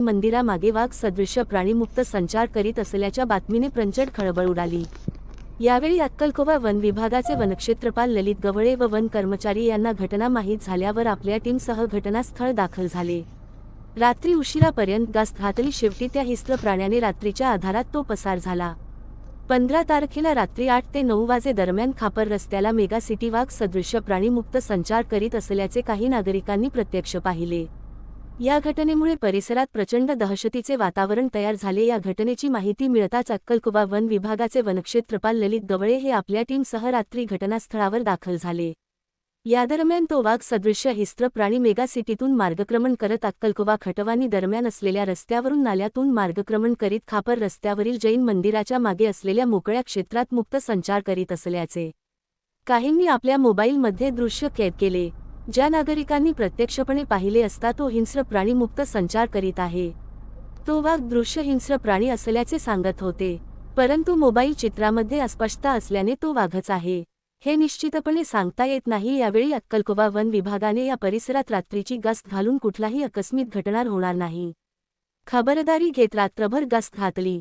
मंदिरामागे वाघ सदृश्य प्राणीमुक्त संचार करीत असल्याच्या बातमीने प्रचंड खळबळ उडाली. यावेळी अक्कलकोवा वन विभागाचे वनक्षेत्रपाल ललित गवळे व वन कर्मचारी यांना घटना माहीत झाल्यावर आपल्या टीमसह घटनास्थळ दाखल झाले. रात्री उशिरापर्यंत गास घातली शेवटी त्या हिस्त्र प्राण्याने रात्रीच्या आधारात तो पसार झाला. पंधरा तारखेला रात्री आठ ते नऊ वाजे दरम्यान खापर रस्त्याला मेगा सिटी वाघ सदृश्य प्राणीमुक्त संचार करीत असल्याचे काही नागरिकांनी प्रत्यक्ष पाहिले. या घटनेमुळे परिसरात प्रचंड दहशतीचे वातावरण तयार झाले. या घटनेची माहिती मिळताच अक्कलकुवा वन विभागाचे वनक्षेत्रपाल ललित गवळे हे आपल्या टीमसह रात्री घटनास्थळावर दाखल झाले. या दरम्यान तो वाघ सदृश्य हिस्त्र प्राणी मेगा सिटीतून मार्गक्रमण करत अक्कलकुवा खटवानी दरम्यान असलेल्या रस्त्यावरून नाल्यातून मार्गक्रमण करीत खापर रस्त्यावरील जैन मंदिराच्या मागे असलेल्या मोकळ्या क्षेत्रात मुक्त संचार करीत असल्याचे काहींनी आपल्या मोबाईलमध्ये दृश्य कैद केले. ज्या नागरिकांनी प्रत्यक्षपणे पाहिले असता तो हिंस्र प्राणीमुक्त संचार करीत आहे. तो वाघ दृश्य हिंस्र प्राणी असल्याचे सांगत होते परंतु मोबाईल चित्रामध्ये अस्पष्टता असल्याने तो वाघच आहे. हे निश्चितपणे सांगता येत नाही यावेळी अक्कलकोवा वन विभागाने या परिसरात रात्रीची गस्त घालून कुठलाही अकस्मित घटना होणार नाही. खबरदारी घेत रात्रभर गस्त घातली.